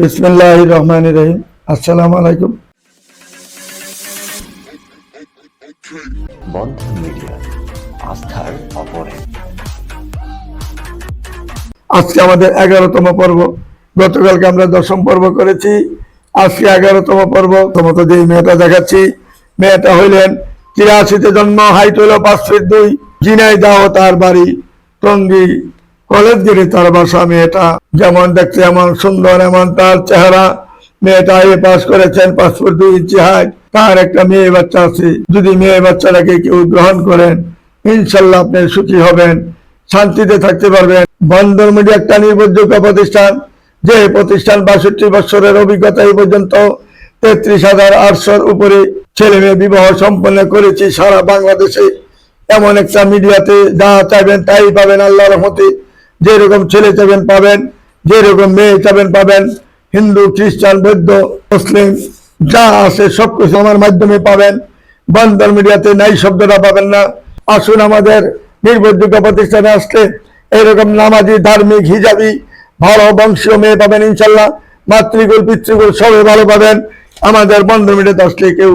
বিসমিল্লাহ রহমান রহিম। আসসালাম আলাইকুম। আজকে আমাদের এগারোতম পর্ব। গতকালকে আমরা দশম পর্ব করেছি। আজকে এগারোতম পর্ব। প্রথমত যে মেয়েটা দেখাচ্ছি, মেয়েটা হইলেন তিরাশিতে জন্ম, হাইট হইল পাঁচ ফিট দুই জিনাই দাও তার বাড়ি, টঙ্গি কলেজ গেটে তার বাসা মেয়েটা যেমন দেখতে এমন সুন্দর, এমন তার চেহারা। মেয়েটা এ পাস করেছেন ফুট দুই ইঞ্চি হাইট। তার একটা মেয়ে বাচ্চা আছে। যদি মেয়ে বাচ্চাটাকে কেউ গ্রহণ করেন, ইনশাল্লাহ আপনি সুখী হবেন, শান্তিতে থাকতে পারবেন। বন্দর মিডিয়া একটা নির্ভরযোগ্য প্রতিষ্ঠান, যে প্রতিষ্ঠান বাষট্টি বছরের অভিজ্ঞতা এই পর্যন্ত তেত্রিশ হাজার আটশোর উপরে ছেলে মেয়ে বিবাহ সম্পন্ন করেছি সারা বাংলাদেশে। এমন একটা মিডিয়াতে যা চাইবেন তাই পাবেন আল্লাহ রহমতে। যেরকম ছেলে চাবেন পাবেন, যেরকম মেয়ে চাবেন পাবেন, হিন্দু, খ্রিস্টান, বৌদ্ধ, মুসলিম, যা আছে সবকিছু আমার মাধ্যমে পাবেন। বন্দর মিডিয়াতে নাই শব্দটা পাবেন না। আসুন আমাদের নির্ভরযোগ্য প্রতিষ্ঠানে আসলে এরকম নামাজি, ধার্মিক, হিজাবি, ভালো বংশীয় মেয়ে পাবেন ইনশাল্লাহ। মাতৃকুল পিতৃকুল সবাই ভালো পাবেন। আমাদের বন্দর মিডিয়াতে আসলে কেউ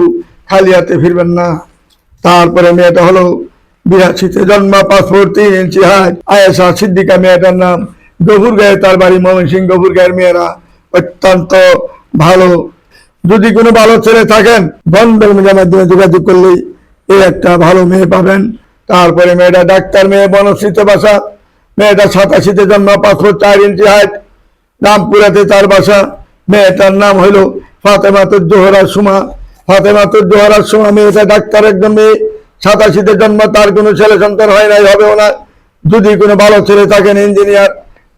খালি হাতে ফিরবেন না। তারপরে মেয়েটা হলো বিরাশিতে জন্ম, পাসপোর্ট, তিন ইঞ্চি হাইট আয়েশা, সিদ্দিকা মেয়েটার নাম। গভুর গায়ে তার বাড়ি ময়মনসিং গভুর গায়ের মেয়েরা অত্যন্ত ভালো। যদি কোনো ভালো ছেলে থাকেন, বন্ধন মিডিয়ার মাধ্যমে যোগাযোগ করলেই এই একটা ভালো মেয়ে পাবেন। তারপরে মেয়েটা ডাক্তার মেয়ে, বনশ্রীত বাসা। মেয়েটা সাতাশিতে জন্ম, পাসপোর্ট চার ইঞ্চি হাইট রামপুরাতে তার বাসা। মেয়েটার নাম হইল ফাতেমাতুর জোহরা সুমা। ফাতেমাতুর জোহরা সুমা, মেয়েটা ডাক্তার একদম মেয়ে। সাতাশিতে জন্ম, তার কোনো ছেলে সন্তান হয় নাই, হবেও না। যদি কোনো ভালো ছেলে থাকেন, ইঞ্জিনিয়ার,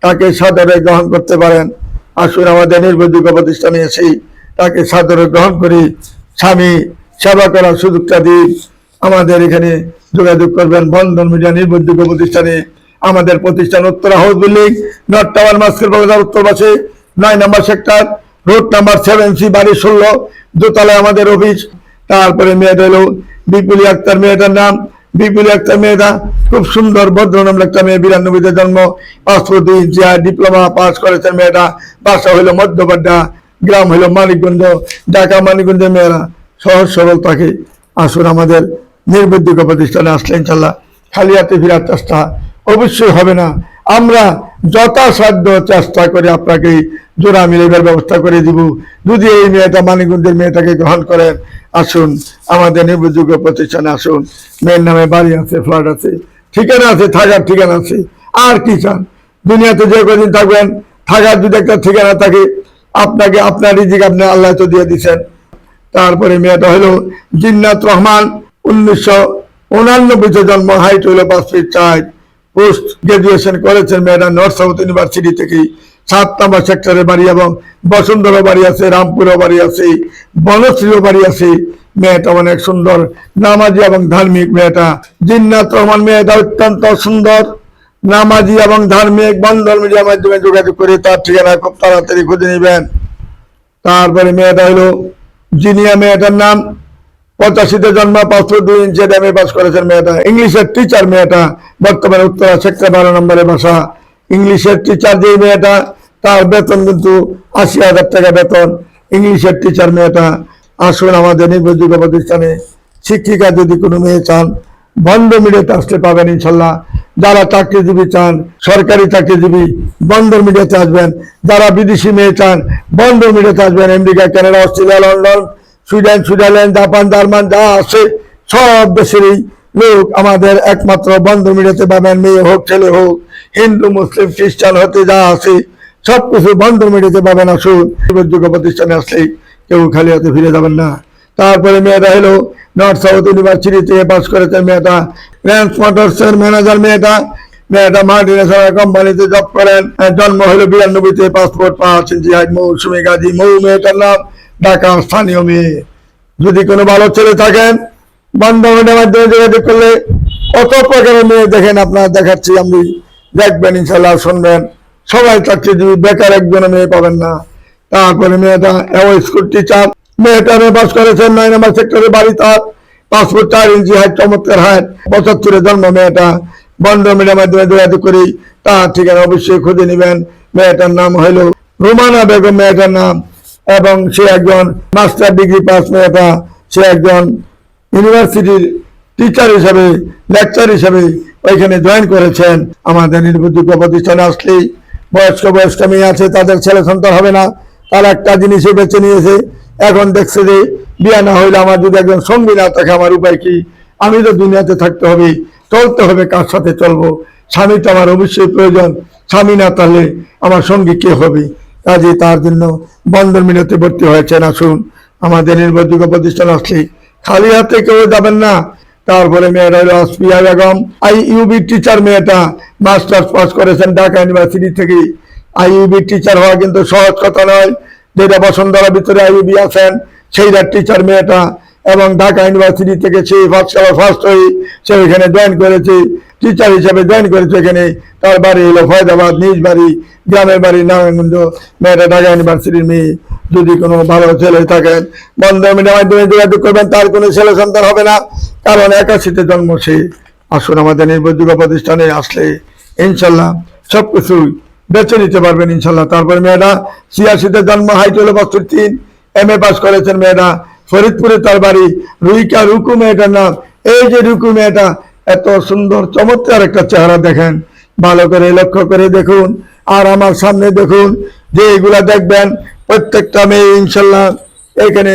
তাকে সাদরে গ্রহণ করতে পারেন। আসুন, আমাদের নির্ভরযোগ্য প্রতিষ্ঠানে এসেই তাকে সাদরে গ্রহণ করি। স্বামী, সেবা করার সুযোগটা দিই আমাদের এখানে যোগাযোগ করবেন, বন্ধন মিডিয়া নির্ভরযোগ্য প্রতিষ্ঠানে। আমাদের প্রতিষ্ঠান Uttara house building, north tower মাস্কের বাজার উত্তর পাশে, নয় নম্বর sector, road number seven C বাড়ি ষোলো, দোতলায় আমাদের অফিস। তারপরে মেয়েদের বিপুলি আক্তার মেয়েটার নাম, বিপুলি আক্তার মেয়েটা খুব সুন্দর, ভদ্র নাম একটা মেয়ে, বিরানব্বইতে জন্ম পাসপোর্ট ইঞ্চি ডিপ্লোমা পাস করেছেন মেয়েটা। বাসা হইল মধ্যপাড্ডা, গ্রাম হইল মানিকগঞ্জ, ঢাকা মানিকগঞ্জের মেয়েরা সহজ সরল থাকে আসুন আমাদের নির্ভরযোগ্য প্রতিষ্ঠানে আসলে ইনশাল্লাহ। খালি হাতে ফেরার চেষ্টা অবশ্যই হবে না। আমরা যথাসাধ্য চেষ্টা করে আপনাকে জোড়া মিলাইবার ব্যবস্থা করে দিব। যদি এই মেয়েটা মানিকগঞ্জের মেয়েটাকে গ্রহণ করেন, আসুন, আমাদের নির্ভরযোগ্য প্রতিষ্ঠানে আসুন। মেয়ের নামে বাড়ি আছে, ফ্ল্যাট আছে, ঠিকানা আছে, থাকার ঠিকানা আছে। আর কি চান? দুনিয়াতে যে কদিন থাকবেন, থাকার যদি একটা ঠিকানা থাকে, আপনাকে আপনার রিজিক আপনি আল্লাহ তো দিয়ে দিচ্ছেন তারপরে মেয়েটা হলো জিন্নাত রহমান, উনিশশো উনানব্বইতে জন্ম, হাইট হইল পাঁচ ফিট চার। পোস্ট গ্রাজুয়েশন করেছেন মেয়েটা নর্থ সাউথ ইউনিভার্সিটি থেকে। সাত নম্বর সেক্টরে বাড়ি এবং বসুন্ধরা বাড়ি আছে রামপুরও বাড়ি আছে, বনশ্রীও বাড়ি আছে। মেয়েটা অনেক সুন্দর, নামাজি এবং ধার্মিক মেয়েটা। জিন্নাত রহমান মেয়েটা অত্যন্ত সুন্দর, নামাজি এবং ধার্মিক বন্ধন মিডিয়ার মাধ্যমে যোগাযোগ করে তার ঠিকানা খুব তাড়াতাড়ি খুঁজে নেবেন। তারপরে মেয়েটা হলো জিনিয়া মেয়েটার নাম পঁচাশিতে জন্ম পাঁচশো দুই ইঞ্চি এমএ পাস করেছেন মেয়েটা। ইংলিশের টিচার মেয়েটা, বর্তমানে উত্তরা সেক্টর বারো নম্বরে বাসা। ইংলিশের টিচার যে মেয়েটা, তার বেতন কিন্তু আশি হাজার টাকা বেতন। ইংলিশের টিচার মেয়েটা, আসুন আমাদের নির্ভরযোগ্য প্রতিষ্ঠানে শিক্ষিকা যদি কোনো মেয়ে চান, বন্ধ মিডিয়াতে আসতে পাবেন ইনশাল্লাহ। যারা চাকরিজীবী চান, সরকারি চাকরিজীবী বন্দর মিডিয়াতে আসবেন। যারা বিদেশি মেয়ে চান, বন্ধ মিডিয়াতে আসবেন। America Canada, Australia, London Sweden, Switzerland, Japan, German, যা আছে, সব দেশেরই লোক আমাদের একমাত্র বন্ধ মিডিয়াতে পাবেন, মেয়ে হোক, ছেলে হোক, হিন্দু, মুসলিম, খ্রিস্টান, হতে যা আছে, সব কিছু বন্ধ মিডিয়াতে পাবেন, আসুন। নির্ভরযোগ্য প্রতিষ্ঠানে আসলেই কেউ খালি হাতে ফিরে যাবেন না। তারপরে মেয়েটা এলো, নর্থ সাউথ ইউনিভার্সিটি থেকে পাস করেছে মেয়েটা, র্যান্স মোটরসের ম্যানেজার মেয়েটা। মেয়েটা মাল্টিনেশনাল কোম্পানিতে জব করেন, জন্ম হলো বিরানব্বইতে, পাসপোর্ট পাঁচ ইঞ্চি মৌসুমী গাজী মৌ, মেয়েটার নাম ঢাকা স্থানীয় মেয়ে। যদি কোনো ভালো ছেলে থাকেন বান্ধবনের মাধ্যমে যোগাযোগ করলে কত প্রকারের মেয়ে দেখেন আপনার দেখাচ্ছি আমি। দেখবেন ইনশাল্লাহ শুনবেন। সবাই চাকরিজীবী বেকার একজনে মেয়ে পাবেন না। তারপরে মেয়েটা এও স্কুল টিচার। মেয়েটা মেয়ে পাস করেছেন, নয় নম্বর সেক্টরে বাড়ি তার। পাসপোর্ট চার ইঞ্চি হাইট, চমৎকার হাইট। পঁচাত্তরে জন্ম মেয়েটা। বন্ধ মিডিয়ার মাধ্যমে যোগাযোগ করি। তার ঠিকানা অবশ্যই খুঁজে নেবেন। মেয়েটার নাম হইল রোমানা বেগম, মেয়েটার নাম এবং সে একজন মাস্টার ডিগ্রি পাস মেয়েটা সে একজন ইউনিভার্সিটির টিচার হিসাবে লেকচার হিসাবে ওইখানে জয়েন করেছেন। আমাদের নির্ভরযোগ্য প্রতিষ্ঠানে আসলেই বয়স্ক বয়স্ক মেয়ে আছে, তাদের ছেলে সন্তান হবে না। তারা একটা জিনিসই বেছে নিয়েছে। এখন দেখছে যে বিয়ে না হইলে আমার যদি একজন সঙ্গী না থাকে, আমার উপায় কি? আমি তো দুনিয়াতে থাকতে হবে, চলতে হবে, কার সাথে চলবো? স্বামী তো আমার অবশ্যই প্রয়োজন। স্বামী না তাহলে আমার সঙ্গী কে হবে? কাজে তার জন্য বন্ধন মিলতে ভর্তি হয়েছেন আসুন আমাদের নির্ভরযোগ্য প্রতিষ্ঠান আসলে খালি হাতে কেউ যাবেন না। তারপরে মেয়েরা হলো Asfia Begum. I UB teacher মেয়েটা মাস্টার্স পাস করেছেন ঢাকা ইউনিভার্সিটি থেকে। আই ইউবি টিচার হওয়া কিন্তু সহজ কথা নয়। যেটা বসুন্ধরা ভিতরে আইউবি আছেন, সেইটা টিচার মেয়েটা। এবং ঢাকা ইউনিভার্সিটি থেকে সে ফার্স্ট ফার্স্ট হয়ে সে এখানে জয়েন করেছে। টিচার হিসেবে জয়েন করেছে এখানে। তার বাড়ি হলো ফয়দাবাদ, নিজ বাড়ি, গ্রামের বাড়ি নারায়ণগঞ্জ। মেয়েটা ঢাকা ইউনিভার্সিটির মেয়ে। যদি কোনো ভালো ছেলে থাকেন, বন্ধ মিডিয়ার মাধ্যমে যোগাযোগ করবেন, তার কোনো ছেলে সন্তান হবে না। কারণ একাশিতে জন্ম সে। আসুন আমাদের নির্ভরযোগ্য প্রতিষ্ঠানে আসলে ইনশাল্লাহ সব কিছুই বেছে নিতে পারবেন ইনশাল্লাহ। তারপরে মেয়েরা ছিয়াশিতে জন্ম হাইট হলো বছর তিন। এম এ পাস করেছেন মেয়েরা ফরিদপুরে তার বাড়ি রুইকা রুকু মেয়েটার নাম। এই যে রুকু মেয়েটা এত সুন্দর চমৎকার একটা চেহারা দেখেন। ভালো করে লক্ষ্য করে দেখুন। আর আমার সামনে দেখুন, যে এগুলা দেখবেন, প্রত্যেকটা মেয়ে ইনশাল্লাহ এখানে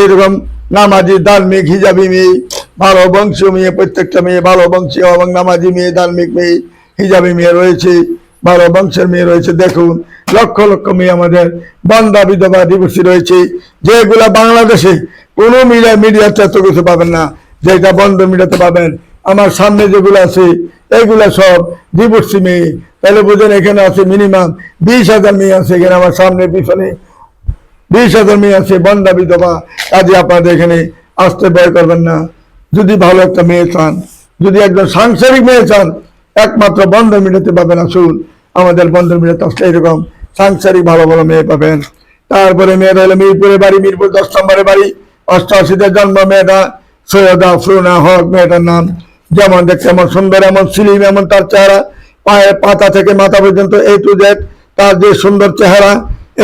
এইরকম নামাজি ধার্মিক হিজাবি মেয়ে, ভালো বংশীয় মেয়ে, প্রত্যেকটা মেয়ে ভালো বংশীয় এবং নামাজি মেয়ে, ধার্মিক মেয়ে, হিজাবি মেয়ে রয়েছে, ভালো বংশের মেয়ে রয়েছে। দেখুন, লক্ষ লক্ষ মেয়ে আমাদের বান্দা বিধবা দিবসী রয়েছে। যেগুলা বাংলাদেশে কোনো মিডিয়া, মিডিয়াতে এত কিছু পাবেন না। যেটা বন্ধ মিডিয়াতে পাবেন আমার সামনে যেগুলো আছে, এগুলা সব ডিভোর্সি মেয়ে। তাহলে বুঝেন এখানে আছে মিনিমাম বিশ হাজার মেয়ে আছে, এখানে আমার সামনে পিছনে বিশ হাজার মেয়ে আছে, বন্ধা বিধবা। কাজে আপনাদের এখানে আসতে ভয় করবেন না। যদি ভালো একটা মেয়ে চান, যদি একজন সাংসারিক মেয়ে চান, একমাত্র বন্ধ মিটাতে পাবেন আসুন আমাদের বন্ধ মিটাতে আসলে এরকম সাংসারিক ভালো ভালো মেয়ে পাবেন। তারপরে মেয়েরা হলো মিরপুরে বাড়ি, মিরপুর দশ নম্বরে বাড়ি। অষ্টআশিতে জন্ম মেয়েটা সৈয়দা ফ্রুনা হক, মেয়েটার নাম যেমন দেখছে এমন সুন্দর, এমন সিলিম, এমন তার চেহারা, পায়ের পাতা থেকে মাথা পর্যন্ত এই টু জেড তার যে সুন্দর চেহারা,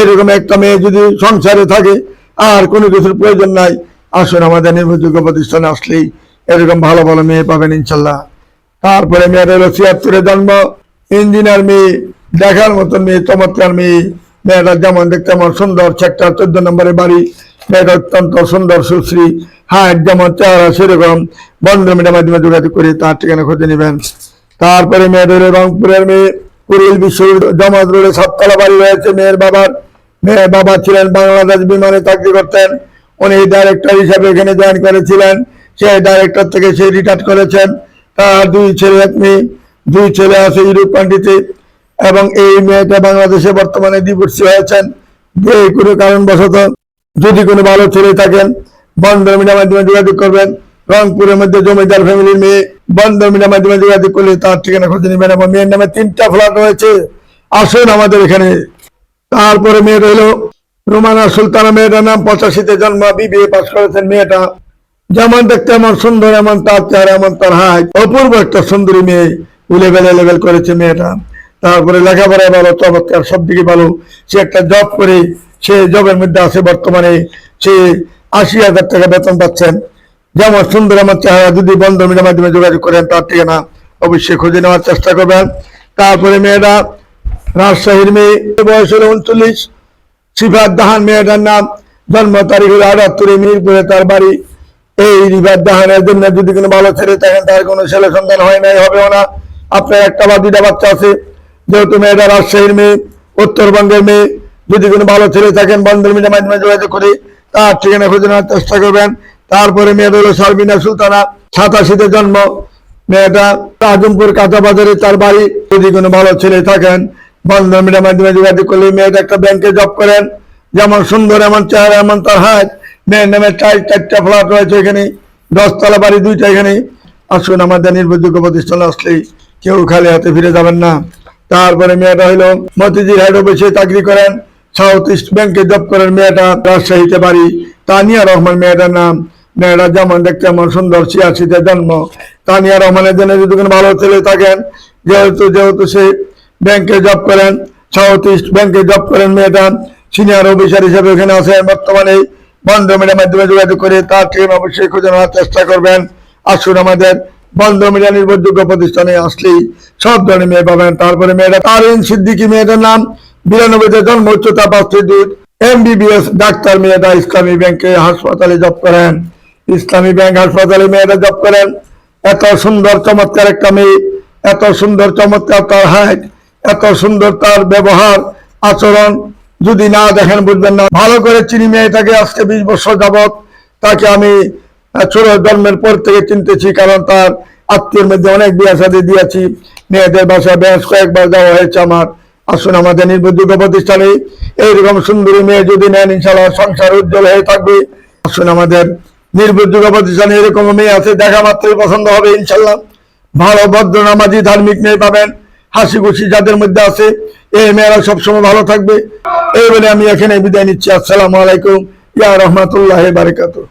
এরকম একটা মেয়ে যদি সংসারে থাকে, আর কোনো কিছুর প্রয়োজন নাই। আসুন আমাদের নির্ভরযোগ্য প্রতিষ্ঠানে আসলেই এরকম ভালো ভালো মেয়ে পাবেন ইনশাল্লাহ। তারপরে মেয়ের হলো ছিয়াত্তরে জন্ম, ইঞ্জিনিয়ার মেয়ে, দেখার মতন মেয়ে, চমৎকার মেয়ে। মেয়েটা যেমন দেখতে আমার সুন্দর সেক্টর চোদ্দ নম্বরে বাড়ি মেয়েটা অত্যন্ত সুন্দর, সুশ্রী। হাইট যেমন চেহারা সেরকম। বন্ধ মিডিয়ার মাধ্যমে যোগাযোগ করে তার ঠিকানা খুঁজে নেবেন। তারপরে মেয়েদের রংপুরের মেয়ে, কুড়িল বিশ্ব জমাত রোডে সাততলা বাড়ি রয়েছে মেয়ের বাবার। মেয়ের বাবা ছিলেন বাংলাদেশ বিমানে চাকরি করতেন। উনি ডাইরেক্টর হিসাবে এখানে জয়েন করেছিলেন। সেই ডাইরেক্টর থেকে সে রিটায়ার করেছেন। তার দুই ছেলে, এক মেয়ে। দুই ছেলে আছে ইউরোপ কান্ট্রিতে এবং এই মেয়েটা বাংলাদেশে বর্তমানে ডিভোর্সি হয়েছেন। যে কোনো কারণবশত যদি কোনো ভালো ছেলে থাকেন বন্ধ মিডিয়ার মাধ্যমে যোগাযোগ করবেন। রংপুরের মধ্যে জমিদার ফ্যামিলির মেয়ে বন্ধ মিডিয়ার মাধ্যমে যোগাযোগ করলে তার ঠিকানা খুঁজে নেবেন এবং মেয়ের নামে তিনটা ফ্ল্যাট রয়েছে। আসুন আমাদের এখানে। তারপরে মেয়ে রইল রোমানা সুলতানা মেয়েটার নাম, পঁচাশিতে জন্ম বিবিএ পাশ করেছেন মেয়েটা। যেমন দেখতে এমন সুন্দর, এমন তার চেহারা, এমন তার হাইট অপূর্ব একটা সুন্দরী মেয়ে লেভেল লেভেল করেছে মেয়েটা। তারপরে লেখাপড়া ভালো, চমৎকার সব দিকে ভালো। সে একটা জব করে সে জবের মধ্যে আছে বর্তমানে, সে আশি হাজার টাকা বেতন পাচ্ছেন। যেমন সুন্দর আমার চেহারা যদি বন্ধ মিডিয়ার মাধ্যমে যোগাযোগ করেন, তার ঠিকানা অবশ্যই খুঁজে নেওয়ার চেষ্টা করবেন। তারপরে মেয়েরা রাজশাহীর মেয়ে বয়স হলো উনচল্লিশ। সিফাত দাহান মেয়েটার নাম, জন্ম তারিখ হলো আটাত্তরে মিরপুরে তার বাড়ি। এই রিভার দাহানের জন্য যদি কোনো ভালো ছেলে থাকেন, তার কোনো ছেলে সন্তান হয় নাই, হবেও না। আপনার একটা বা দুটা বাচ্চা আছে, যেহেতু মেয়েটা রাজশাহীর মেয়ে, উত্তরবঙ্গের মেয়ে। যদি কোনো ভালো ছেলে থাকেন, বন্ধের মিডিয়ার মাধ্যমে যোগাযোগ করে তার ঠিকানা খুঁজে নেওয়ার চেষ্টা করবেন। তারপরে মেয়েটা হলো সারবিনা সুলতানা, সাতাশিতে জন্ম। মেয়েটা আজমপুর কাঁচা বাজারে তার বাড়ি। যদি কোনো ভালো ছেলে থাকেন বন্ধন মিডিয়ার মাধ্যমে যোগাযোগ করলে মেয়েটা একটা ব্যাংকে জব করেন। যেমন সুন্দর, এমন চেহারা, এমন তার হাত। মেয়ের নামে চার, চারটা ফ্ল্যাট রয়েছে এখানে। দশতলা বাড়ি দুইটা এখানে। আসুন, আমাদের নির্ভরযোগ্য প্রতিষ্ঠানে আসলেই কেউ খালি হাতে ফিরে যাবেন না। তারপরে মেয়েটা হইল মতিঝিল হেড অফিসে চাকরি করেন। সাউথ ইস্ট ব্যাংকে জব করেন মেয়েটা রাজশাহীতে বাড়ি। তানিয়া রহমান মেয়েটার নাম। মেয়েটা যেমন দেখতে এমন সুন্দর, ছিয়াশিতে জন্ম। তানিয়া রহমানের জন্য যদি কোনো ভালো ছেলে থাকেন, যেহেতু যেহেতু সে ব্যাংকে জব করেন, সাউথ ইস্ট ব্যাংকে জব করেন, মেয়েটা সিনিয়র অফিসার হিসেবে ওখানে আছেন। বর্তমানে বন্ধ মিডিয়ার মাধ্যমে যোগাযোগ করে তার ঠিকানা অবশ্যই খুঁজে নেওয়ার চেষ্টা করবেন। আসুন আমাদের বন্ধ মিডিয়া নির্ভরযোগ্য প্রতিষ্ঠানে আসলেই সব ধরনের মেয়ে পাবেন। তারপরে মেয়েটা তারিন সিদ্দিকি, মেয়েটার নাম বিরানব্বইতে জন্ম, উচ্চতা পাঁচ দুধ এমবিবিএস ডাক্তার মেয়েটা ইসলামী ব্যাংকে হাসপাতালে জব করেন। ইসলামী ব্যাংক হাসপাতালে মেয়েটা জব করেন। এত সুন্দর, চমৎকার একটা মেয়ে। এত সুন্দর, চমৎকার তার হাইট এত সুন্দর তার ব্যবহার, আচরণ। যদি না দেখেন, বুঝবেন না। ভালো করে চিনি মেয়েটাকে আজকে বিশ বছর যাবৎ তাকে আমি ছোট জন্মের পর থেকে চিনতেছি, কারণ তার আত্মীয়ের মধ্যে অনেক বিয়া দিয়েছি। মেয়েদের বাসায় বেশ কয়েকবার যাওয়া হয়েছে আমার। আসুন আমাদের নির্ভরযোগ্য প্রতিষ্ঠানে এইরকম সুন্দরী মেয়ে যদি নেন ইনশাল্লাহ সংসার উজ্জ্বল হয়ে থাকবে। আসুন আমাদের নির্ভরযোগ্য প্রতিষ্ঠানে এরকম মেয়ে আছে, দেখা মাত্রই পছন্দ হবে ইনশাল্লাহ ভালো, ভদ্র, নামাজি, ধার্মিক মেয়ে পাবেন। হাসি খুশি যাদের মধ্যে আছে, এই মেয়েরা সবসময় ভালো থাকবে। এই বলে আমি এখানে বিদায় নিচ্ছি। আসসালামু আলাইকুম। ইয়া রহমতুল্লাহ বারকাতুহ।